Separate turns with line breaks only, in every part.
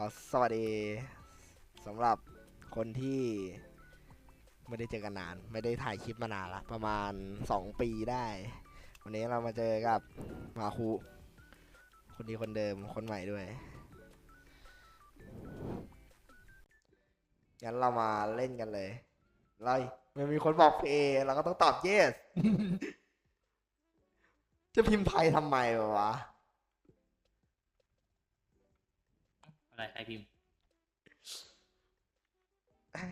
ขอสวัสดีสำหรับคนที่ไม่ได้เจอกันนาน ไม่ได้ถ่ายคลิปมานานละประมาณสองปีได้ วันนี้เรามาเจอกับมาคุคนดีคนเดิมคนใหม่ด้วยงั้นเรามาเล่นกันเลยไรมันมีคนบอกเพเราก็ต้องตอบ yes จะพิมพ์ไทยทำไมวะ
อะไรใครพิมพ์
ไอ้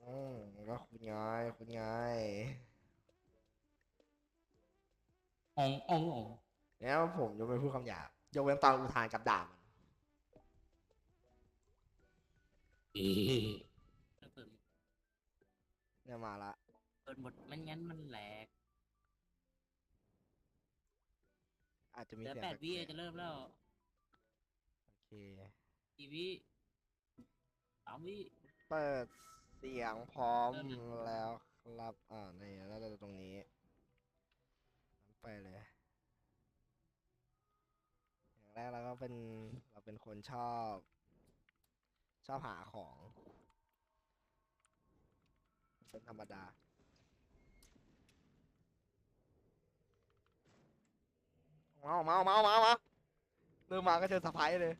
อืมก็คุณยายคุณยาย
องององ
แล้วผมจะไม่พูดคำหยาบยกเว้นตอนอุทานกับด่ามัน
เอ๊ะเปิด
เนี่ยมาละ
เปิดหมดไม่งั้นมันแหลก
อาจจะมี
เหลือ
เสียง
แปดวิ
ปลก
จะเริ่มแล้ว
ๆโอเค
กี่วิสามวิ
เปิดเสียงพร้อมแล้วครับอ่านี่น่าจะตรงนี้ ไปเลย อย่างแรกเราก็เป็นเราเป็นคนชอบ ชอบหาของ เป็นธรรมดาเมาเมาเมามามาเริ่มมาก็เจอสะพายเลย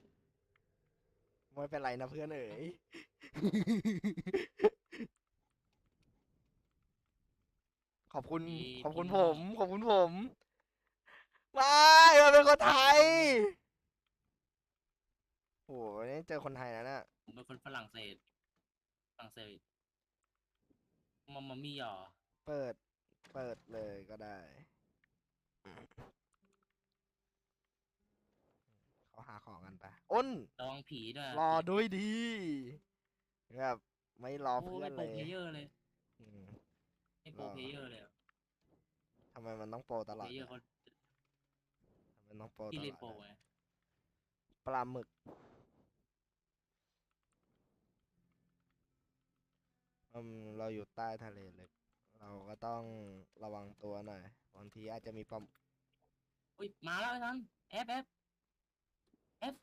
ไม่เป็นไรนะเพื่อนเอ๋ย ขอบคุณ ขอบคุณผม ขอบคุณผมไม่มันเป็นคนไทยโหนี่เจอคนไทยแล้วเนี่ย
ผมเป็นคนฝรั่งเศส ฝรั่งเศสมามามี่หรอ
เปิด เปิดเลยก็ได้ เขาหาของกันไป อ้น
ระวังผีด้วย
รอด้วยดีแบบไม่รอ
โอ้
เพื่อ
ไม่
น
โปร
เลย
เพลเยอร์เลย
อืม
ไม่โปร
รอ
เพลเยอร์เลยอะ
ทำไมมันต้องโปรตล
เพ
อด
ลเยอ
เนี่ย
ร์เขา
ทำไมต้องโปรต
ที่
ล
เล่น
อ
โปร
ดอะ
ไง
ปลาหมึกอืมเราอยู่ใต้ทะเลลึกเราก็ต้องระวังตัวหน่อย บางทีอาจจะมีปลา
อุ้ย มาแล้วไอ้ทันแอบแอบแอบ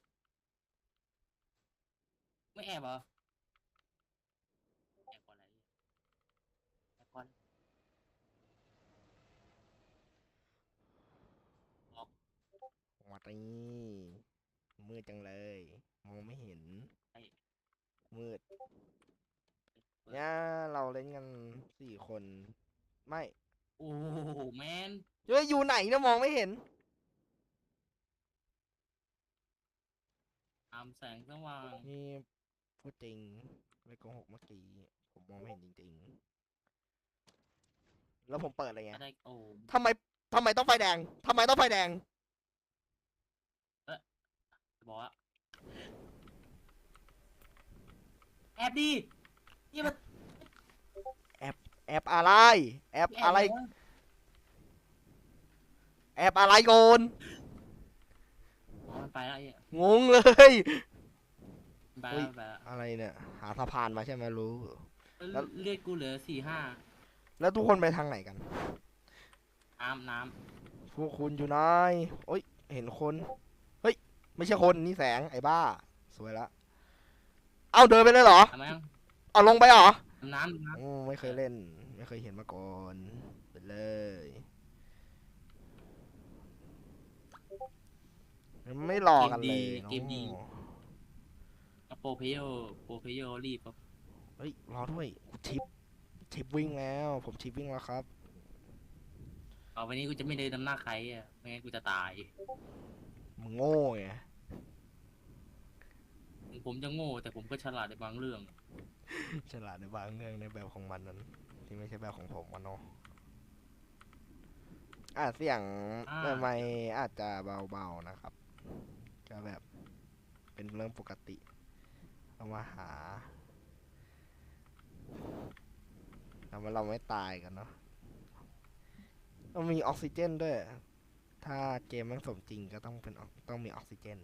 ไม่แอบเหรอ แอบก่อนอะไรแอบก่อนออก
วัดนี่มืดจังเลย มองไม่เห็น
ไอ้
มืด
เปิด
เนี่ยเราเล่นกันสี่คน ไม่
โอ้โหแมน
เฮ้ยอยู่ไหนเนี่ยมองไม่เห็น
ตามแสงสว่าง
นี่ พูดจริง ไม่โกหกเมื่อกี้ ผมมองไม่เห็นจริงๆ แล้วผมเปิดอะไรไง
ก็ได้โอ้
ทำไมทำไมต้องไฟแดงทำไมต้องไฟแดง
บอกว่าแอบดีนี่มัน
แอบอะไร แอบ
แอบ
อะไร
เห
แอบอะไรโกน
อ๋อมันไปแล้วไอ้เหี้ย
งงเลย
มัน ไป
เฮ้
แล้
ย
วมันไปแล้ว
อะไรเนี่ย หาสะพานมาใช่ไหมรู้ แล้ว
เลือดกูเหลือสี่ห้า
แล้วทุกคนไปทางไหนกัน
น้ำน้
พวกคุณอยู่ไหนโอ้ย เห็นคน เฮ้ย ไม่ใช่คนนี่แสงไอ้บ้า สวยละ เอาเดินไปเลยเหรอำ
ทำไมยัง
เอาลงไปเหรอ
น้ำน้ำ
อืมไม่เคยเล่น ไม่เคยเห็นมาก่อนไปเลยไม่รอกันเลยน้อง
โป รเพลเยอร์โปรเพลเยอร์รีบครับ
เฮ้ยรอด้วยกูทิปทิปวิ่งแล้ว ผมทิปวิ่งแล้วครับ
ต่อไปนี้กูจะไม่เดินนำหน้าใครอะไม่งั้นกูจะตาย
มึงโง่ไง
ถึงผมจะโง่ แต่ผมก็ฉลาดในบางเรื่อง
ฉลาดในบางเรื่องในแบบของมันนั้น ที่ไม่ใช่แบบของผมมันเนาะอะเสียง
อ่า
แต่ไม่อาจจะเบาๆนะครับ ก็แบบ เป็นเรื่องปกติ เอามาหาทำให้เราไม่ตายกันเนาะต้องมีออกซิเจนด้วย ถ้าเกมมันสมจริงก็ต้องเป็นออกต้องมีออกซิเจน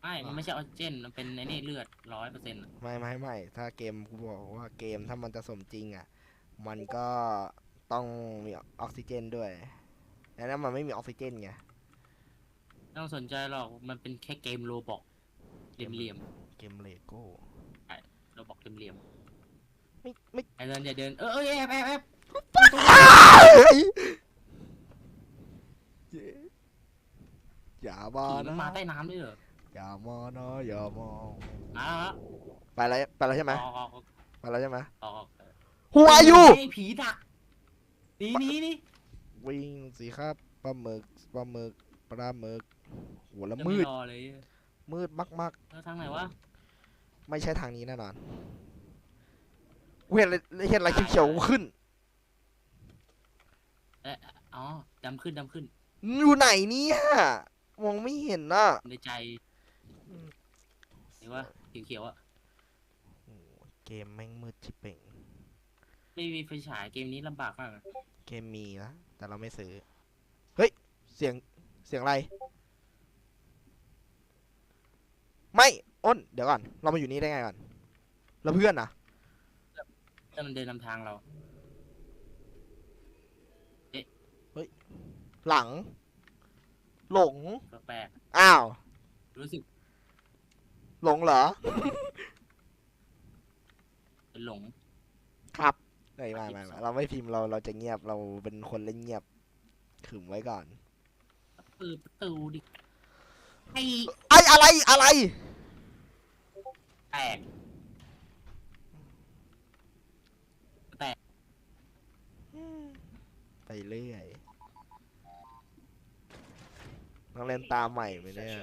ไม่มันไม่ใช่ออกซิเจน มันเป็นไอ้นี่เลือดร้อยเปอร์เซ็นต์
ไม่ไม่ไม่ถ้าเกมกูบอกว่าเกมถ้ามันจะสมจริงอะ มันก็ต้องมีออกซิเจนด้วยแต่นั้นมันไม่มีออกซิเจนไง
ไม่ต้องสนใจหรอก มันเป็นแค่เกมโลบอกเหลี่ยมเหลี่ย ม
เกมเลโก้
ๆเราบอกเหลี่ยมเหลี่ยม
ไม่ไม่
ๆไอ้เดินอย่าเดินเออเออแอบแอบแอบ
อย่ามา
ผีมัน
นะ
มาใต้น้ำด้วยเหรอ
อย่ามานะอย่ามอง
มาแล้ว
ไปแล้วไปแล้วใช่ไหม
ออกออกออก
ไปแล้วใช่ไหม
ออกออก
Who are you
ไอ้ผีดักหนีหนีหนี่
วิ่งสิครับปลาหมึกปลาหมึกปลาหมึกโหแล้ว
จะ
มื
ไม่
ด
รอเลย
มืดมาก
แล้วทางไหนวะ
ๆ ไม่ใช่ทางนี้แน่นอนกูเห็นอะไรเห็นอะไรเขียวๆขึ้น
อ๋อดำขึ้นดำขึ้น
อยู่ไหนเนี่ยมองไม่เห็นน่ะ
ในใจเห็นว่าเขียวๆอะ
โอ้เกมแม่งมืดชิบเป่ง
ไม่มีไฟฉายเกมนี้ลำบากมากอะ
เกมมีนะแต่เราไม่ซื้อ เฮ้ย เสียงเสียงอะไร ไม่ อ้น เดี๋ยวก่อน เรามาอยู่นี่ได้ไงก่อน แล้วเพื่อนนะ
ถ้ามันเดินนำทางเรา
หลัง หลง
ก็แปลก
อ้าว
รู้สึก
หลงเหรอ
เป็นหลง
ครับไม่ไม่ไม่ไม่เราไม่พิมพ์เราเราจะเงียบเราเป็นคนเล่นเงียบขึมไว้ก่อน
เปิดประตูดิไอ้
ไอ้อะไรอะไร
แตก
ไปเรื่อยต้องเล่นตามใหม่ไหมเนี่ย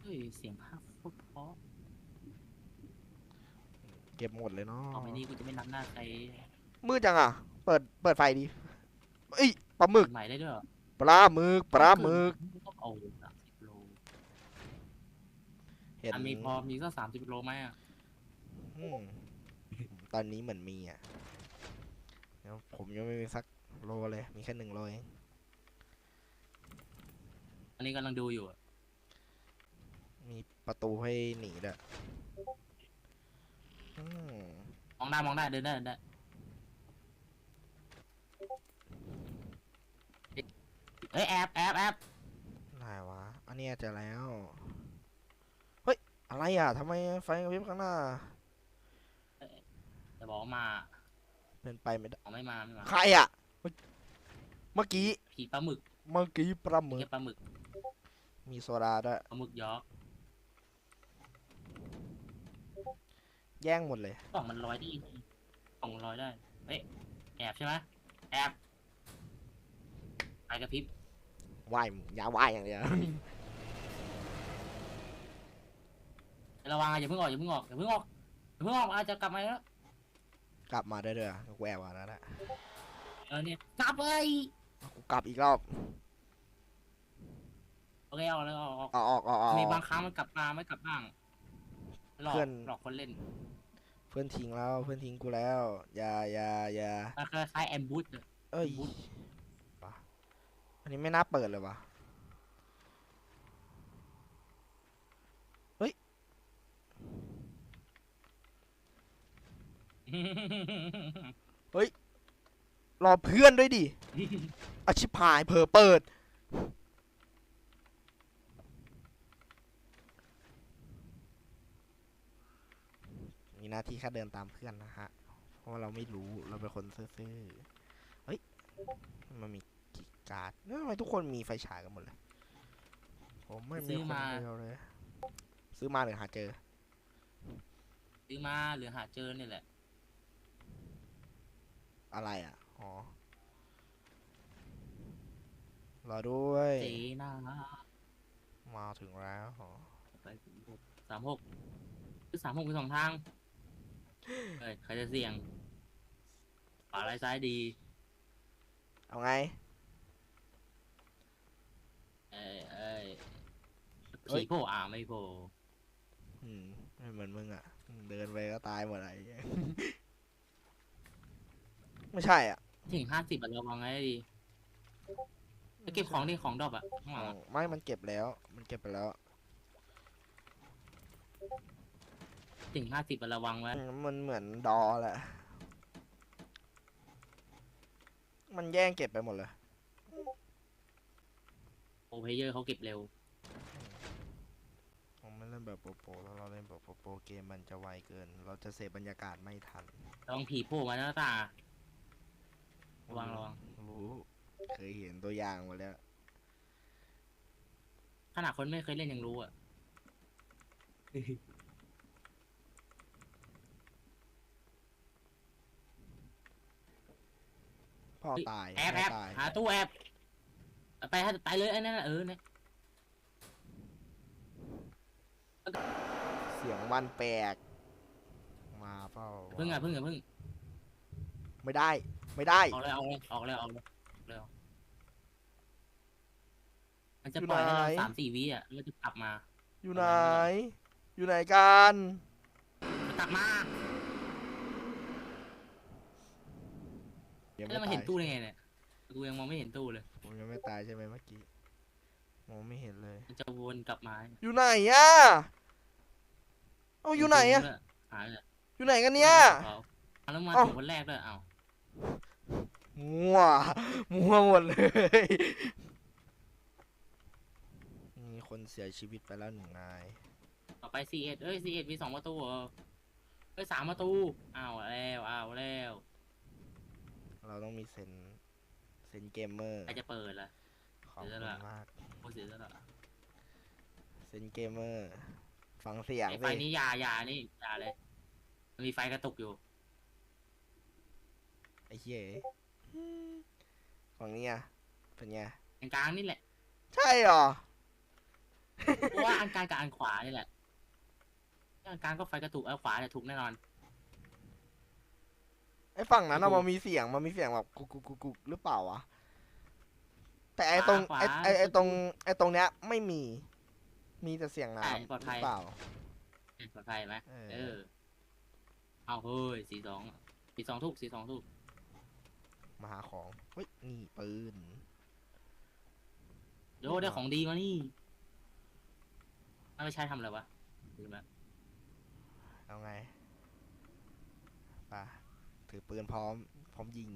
เฮ้ย เสียงภาพโคตรเพราะ
เก็บหมดเลยเนาะ
ต่อไปนี้กูจะไม่นับหน้าใคร
มืดจังอะ เปิด เปิดไฟดิเอ้ยปลาหมึก
ใหม่ได้ด้วยเหรอ
ปลาหมึก ปลาหมึก
โอ้สามสิบโล
เห็น
อันมีพอมีก็สามสิบโลไหมอะ
อืมตอนนี้เหมือนมีอะเดี๋ยวผมยังไม่มีสักโลเลย มีแค่หนึ่งโลเอง
อันนี้กำลังดูอยู่อะ
มีประตูให้หนีด้วยอืม
มองได้มองได้เดินได้เดินได้เฮ้ยแอบแอบแอบ
ไหนวะ อันเนี้ยเจอแล้วเฮ้ย อะไรอะทำไมไฟกระพริบข้างหน้า
จะบอกว่ามา
เป็นไปไม่ได้
อ๋อไม่มาไม่มา
ใครอะ เมื่อเมื่อกี้
ผีปลาหมึก
เมื่อกี้ปลาหมึ
แค่
ก
ปลาหมึก
มีโซดาด้วย
ปลาหมึกยอก
แย่งหมดเลย
กล่องมันลอยได้กล่องมันลอยได้เฮ้ยแอบใช่ไหมแอบไฟกระพริบ
ว่ายอย่าว่ายอย่างเดียว
ระวังอะอย่าเพิ่งออกอย่าเพิ่งออกอย่าเพิ่งออกอย่าเพิ่งออกอาจจะกลับมาแล้ว
กลับมาได้ด้วยกูแอบมาแล้วนะ
เออเนี่ยกลับไป
กูกลับอีกรอบ
โอเคเอาแล้วออกออก
เอาออกเอาออก
มีบางครั้งมันกลับมาไม่กลับบ้างหลอก
เพื่อน
หลอกคนเล่น
เพื่อนทิ้งแล้วเพื่อนทิ้งกูแล้วอย่าอย่าอย่า
มันคล้ายๆแอมบูสเลย
เอ้ย
บุ๊ด
วะอันนี้ไม่น่าเปิดเลยวะ เฮ้ย รอเพื่อนด้วยดิอาชิพายเพอเปิด มีหน้าที่แค่เดินตามเพื่อนนะฮะ เพราะเราไม่รู้ เราเป็นคนซื่อๆ เฮ้ย มันมีกิการ์ดทำไมทุกคนมีไฟฉายกันหมดเลย ผมไม่มีคนเดียวเลย ซื้อมาหรือหาเจอ
ซื้อมาหรือหาเจอเนี่ยแหละ
อะไรอะ อ๋อ รอด้วย
เจน่า
มาถึงแล้วอ๋อ
ไปสามหกคือสามหกเป็นสองทางเฮ้ยใครจะเสี่ยงขวาไรซ้ายดี
เอาไง
เอ้ยเอ้ย
เอ้
ผี
ย
โผล่อ่าไม่โผล่
อืมไม่เหมือนมึงอะเดินไปก็ตายหมดอะไรอย่างเงี้ย ไม่ใช่อะ
ถึงห้าสิบอะระวังไงดีไปเก็บของดิของดรอปอะข้างห
อ๋
ลั
อง
อะ
ไม่มันเก็บแล้ว มันเก็บไปแล้ว
ถึงห้าสิบอะระวังไว้
อืมมันเหมือนดอแหละ มันแย่งเก็บไปหมดเลย
โอเพเยอร์เขาเก็บเร็ว
แบบโปรโปรแล้วเราเล่นแบบโปรโปรเกมมันจะไวเกิน เราจะเสพบรรยากาศไม่ทัน
ลองผีโผล่มาหน้าตา ระวังระวัง
รู้เคยเห็นตัวอย่างมาแล้ว
ขนาดคนไม่เคยเล่นยังรู้อะ
พ่อตาย
แอบ
แม่
แอบ
ตาย
หาตู้แอบ ไปฮะไปเลยไอ้นั่นน่ะเออเนี่ย
เสียงมันแปลก มาเปล่า
เพิ่งอะเพิ่งอะเพิ่ง
ไม่ได้ ไม่ได้
ออกเลยออกเลยออกเลยออกเลยออกเลยมันจะปล่อยให้เรา
ไหน
สามสี่วิอะแล้วจะกลับมา
อยู่ไหน อยู่ไหนกัน
กลับมา
ยัง
แล้ว
มั
น
ตา
เห็
ย
นตู้ได้ไงเนี่ยกูยังมองไม่เห็นตู้เลย
ผมยังไม่ตายใช่ไหมเมื่อกี้มองไม่เห็นเลย
มันจะวนกลับมา
อยู่ไหนอะเอาอยู่ไหนอะ
หายเลย
อยู่ไหนกันเนี่ย
เอาแล้วมาถึงคนแรกด้วยเอ้า
มั่ว มั่วหมดเลยมีคนเสียชีวิตไปแล้วหนึ่งนาย
ต่อไปซีเอ็ดเอ้ยซีเอ็ดมีสองประตูเหรอเอ้ยสามประตูอ้าวแล้วอ้าวแล้ว
เราต้องมีเซนเซนเกมเมอร์
ใครจะเปิดล่ะ
ขอบ
เดี๋
คุ
ยว
ณ
ละ
มาก
โอ้เสียแล้วล่ะ
เซนเกมเมอร์ ฟังเสียง
ไอ้ไฟ
สิ
นี้อยาอยานี่อยาเลยมันมีไฟกระตุกอยู่
ไอ้เหี้ย ฝั่งนี้อะเป็นไง
อันกลางนี่แหละ
ใช่เหรอ
เพราะว่าอันกลางกับอันขวานี่แหละอันกลางก็ไฟกระตุกอันขวาเนี่ยถูกแน่นอน
ไอ้ฝั่งนั้นอะ
ถูก
มันมีเสียงมันมีเสียงแบบกุกกุกกุกกุกหรือเปล่าวะแต่ไอ้ตรง
ขวา
ไอ้ไอ้ไอ้ตรงไอ้ตรงเนี้ยไม่มี มีแต่เสียง
ใช่
น้ำ
ปลอด
ห
ภั
รื
ย
อเปล่า
ปลอดภัยไหม
เอ
เอ
อ
อเอาเฮ้ยสี่สองสี่สองทุกสี่สองทุก
มาหาของเฮ้ยนี่ปืน
โยได้ของดีมานี่เอาไปใช้ทำอะไรวะลืมละ
เอาไงป่ะถือปืนพร้อม พร้อมยิง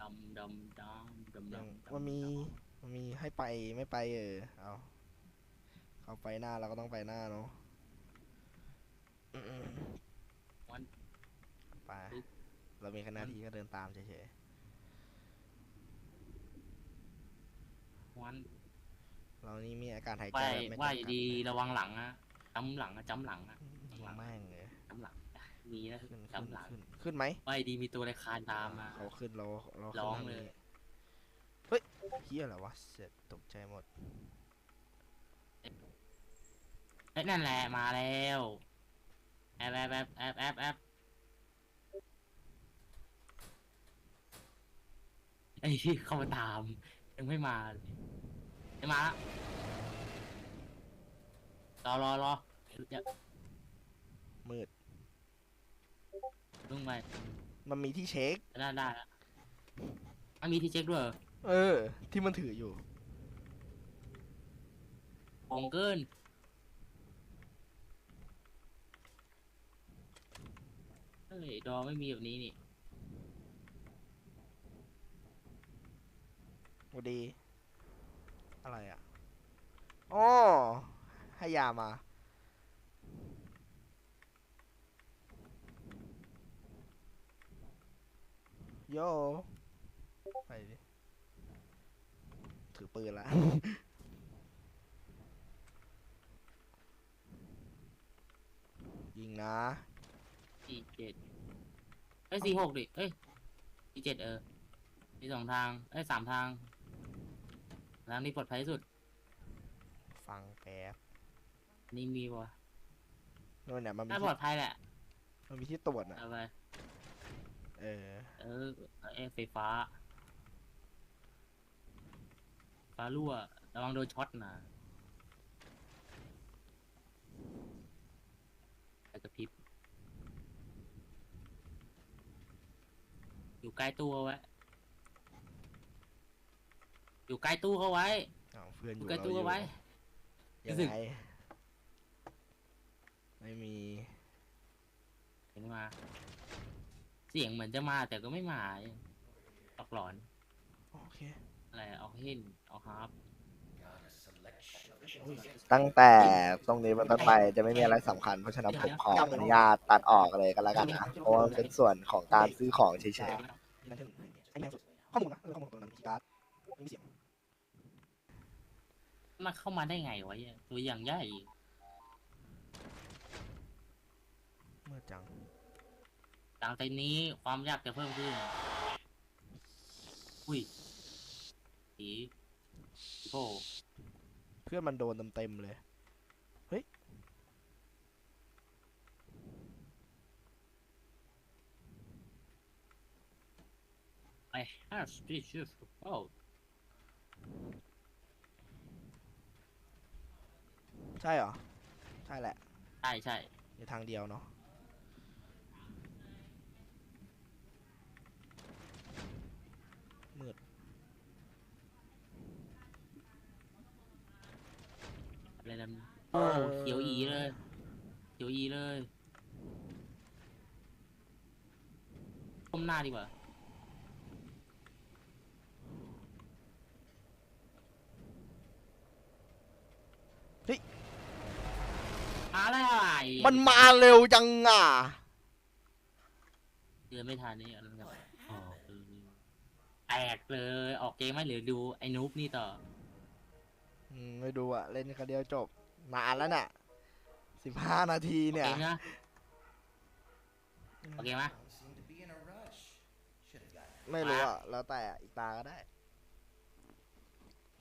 ดำดำดำดำ
ยัง
ดำ
มันมี
ด
มันมีให้ไปไม่ไปเออเอาเขาไปหน้าเราก็ต้องไปหน้าเนาะ อืมๆไปเรามีแค่หน้าที่ก็เดินตามเฉยำ
วัน
ๆเรานี่มีอาการหายใจ
ว่า
แบบไม่
ว่า
จำกัด
ดีระวังหลังอะจำหลังอะจำหลังอะ
ยิงแม่งเลย
จำหลังมีนะ
ขึ้นขึ้น
จำหลัง
ขึ้นขึ้นไหม
ว่าดีมีตัวอะไรคานตามมา
เขาขึ้นเราเรา
ร้อง
ขึ้นทา
เลย
นี้เฮ้ยเฮียอะไรวะเสร็จตกใจหมด
เอ้ยนั่นแหละมาแล้วแอบแอบแอบแอบแอบแอบ ไอ้ที่เข้ามาตาม ยังไม่มาเลยไม่มาละรอรอรอเดี๋ยว
มืด
ลุงไป
มันมีที่เช็ค
ได้ได้แล้วมันมีที่เช็คด้วยเหรอ
เออ ที่มันถืออยู่
โกงเกิน เฮ้ยดอไม่มีแบบนี้นี่
สวัสดี อะไรอะอ๋อให้ยามา โย ไปดิ ถือปืนละยิงนะ
สี่เจ็ดเอ้ยสี่หกดิ เอ้ยสี่เจ็ดเออ มีสองทาง เอ้ยสามทาง ทางนี้ปลอดภัยที่สุด
ฟังแป๊บ
นี่มีวะ
นู่นเนี่ยมันมี
น่าปล
ที่
อดภัยแหละ
มันมีที่ตรวจนะ
เอาไป
เออ
เออเอ้ยไฟฟ้า ฟ้ารั่ว ระวังโดนช็อตนะไฟกระพริบ อยู่ใกล้ตู้เอาไว้ อยู่ใกล้ตู้เขาไว้
อ้าวเพื่อน
อ
อยู่ยู่
ใกล้
เรา
ตู้
อ
เอา
ยู่
ไว้
ยัง
รู้สึก
ไงไม่มี
เห็นมา เสียงเหมือนจะมาแต่ก็ไม่มาตอกหลอน
โอเค
อะไรเอาเห็นเอาฮาร์ป
ตั้งแต่ตรงนี้เป็นต้นไปจะไม่มีอะไรสำคัญ เพราะฉะนั้นผมขออนุญาตตัดออกเลยกันแล้วกันนะเพราะว่ามันเป็นส่วนของการซื้อของเฉย
ข้อมูลนะข้อมูลตรงนั้นคีย์การ์ด ไม่มีเสียง
มันเข้ามาได้ไงวะเนี่ยตัวอย่างใหญ่
ๆเมื่อจัง
หลังจากนี้ความยากจะเพิ่มขึ้น อุ้ยผีโอ้
เพื่อนมันโดนเต็มๆเลย
ไอ้ have this oh
ใช่เหรอ ใช่แหละ
ใช่ใช่
มีทางเดียวเนาะมืด
อะไรดำโอ้เขียวอีเลยเขียวอีเลยก้มหน้าดีกว่า
เฮ้ย
อะไร
มันมาเร็วจังอะ
เดือนไม่ทันนี่อะไรแบบอ๋อเออแตกเลย ออกเกมไหมหรือดูไอ้นูบนี่ต่อ
อืมไม่ดูอะเล่นคนเดียวจบนานแล้วน่ะสิบห้านาที
โอ
เนี่ย
เคนะโอเคไหม
Seem to be in a rush. Should have gotten
ไม่รู้อะแล้วแต่อีกตาก็ได้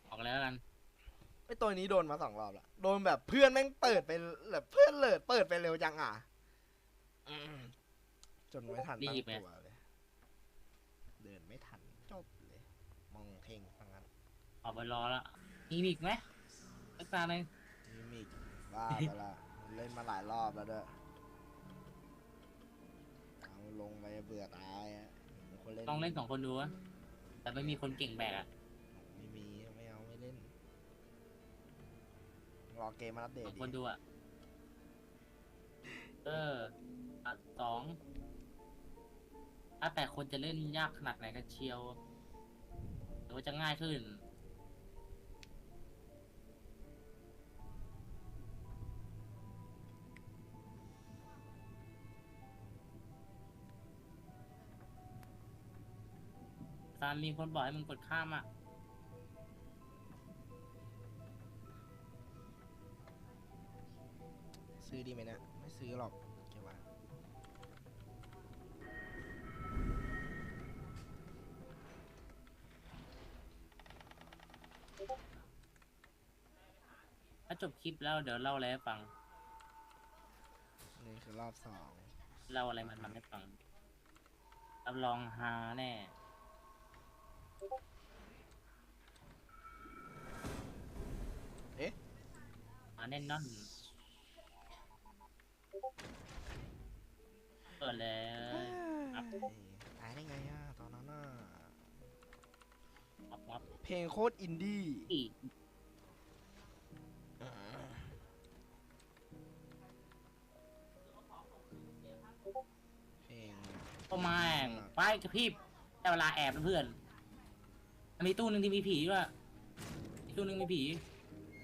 ออกแล้วกัน
ไอตัวนี้โดนมาสองรอบละโดนแบบเพื่อนแม่งเปิดไปแบบเพื่อนเลิดเปิดไปเร็วจังอะอืมจนไม่ทันตั้งตัวเลย เดินไม่ทันจบเลย มองเพ่งฟังนั้น
ออกไปรอแล้วมีอีกไหมสักตาหนึ่ง
มิมิกบ้าไปละมันเล่นมาหลายรอบแล้วด้วยเอาลงไปเบื่อตายอะคนเล่น
ต้องเล่นสองคนดูวะแต่ไม่มีคนเก่งแบกอะ
รอเกมมาอัปเด
ส
ต
อง
ดิ
คนดูอะเอออะสองถ้าแต่คนจะเล่นยากขนาดไหนกันเชียว หรือว่าจะง่ายขึ้น ตามมีคนบอกให้มึงกดข้ามอะ
ดีไหมเนี่ยไม่ซื้อหรอกเก็บไว้
ถ้าจบคลิปแล้วเดี๋ยวเล่าอะไรให้ฟัง
นี่คือรอบสอง
เล่าอะไรมันมันให้ฟังรับรองฮาแน่
เอ๊ะ
มาแน่นอน เปิ ดแล้วครับ
เอ้ยตายได้ไงอะตอนนั้นน่ะ
มับมับ
เพลงโคตรอินดี้
อีก
เพลง
ก็แม่งไปกระพริบแต่เวลาแอบนะเพื่อนมันมีตู้หนึ่งที่มีผีด้วยมีตู้หนึ่งมีผี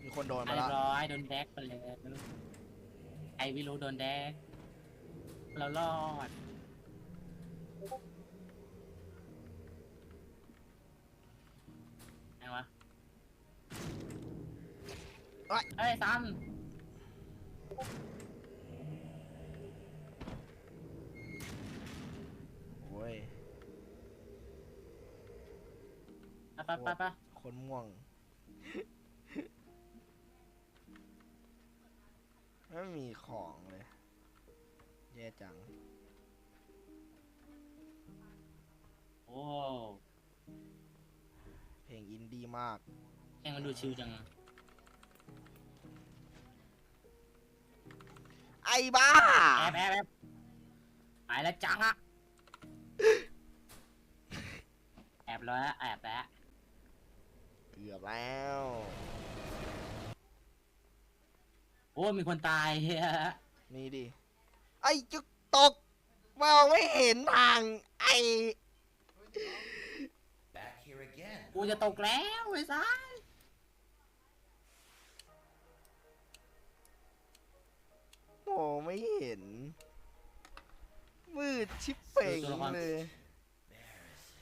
มีคนโดน
อะ
มา
เรีย
แล้ว
บร้อยโดนแดกไปเลยไอวิโรโดนแดก เรารอด ไงวะเอ้ยซัน
โอ้ย
ไปไปไปไป
คนม่วงไม่มีของเลย แย่จัง
โอ้
เพลงอินดี้มาก
แข่งมันดูชิวจัง
ไอ้บ้า
แอบแอบแอบไปแล้วจังอะแอบแล้วแอบแล้ว
เกือบแล้ว
โอ้ มีคนตายเฮ้ย
นี่ดิไไอ้จุกตกมองไม่เห็นทาง ไอ้
กูจะตกแล้วไอ้สัสมอง
ไม่เห็น มืดชิบเป่งเลย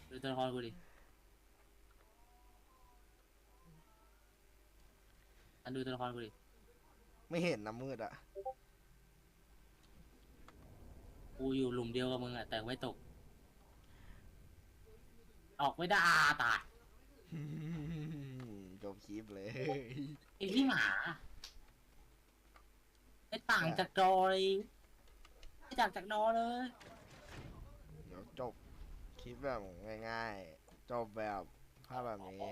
ดูตัวละครกูดิอันดูตัวละครกูดิ
ไม่เห็นนะมืดอะ
กูอยู่หลุมเดียวกับมึงอะแต่ไม่ตก ออกไม่ได้อาตาย
จบคลิปเลย
ไอ้ที่หมาไอ้ต่างจากดอเลยไม่จากจากดอเลย
เดี๋ยวจบคลิปแบบง่ายๆ จบแบบภาพแบบนี้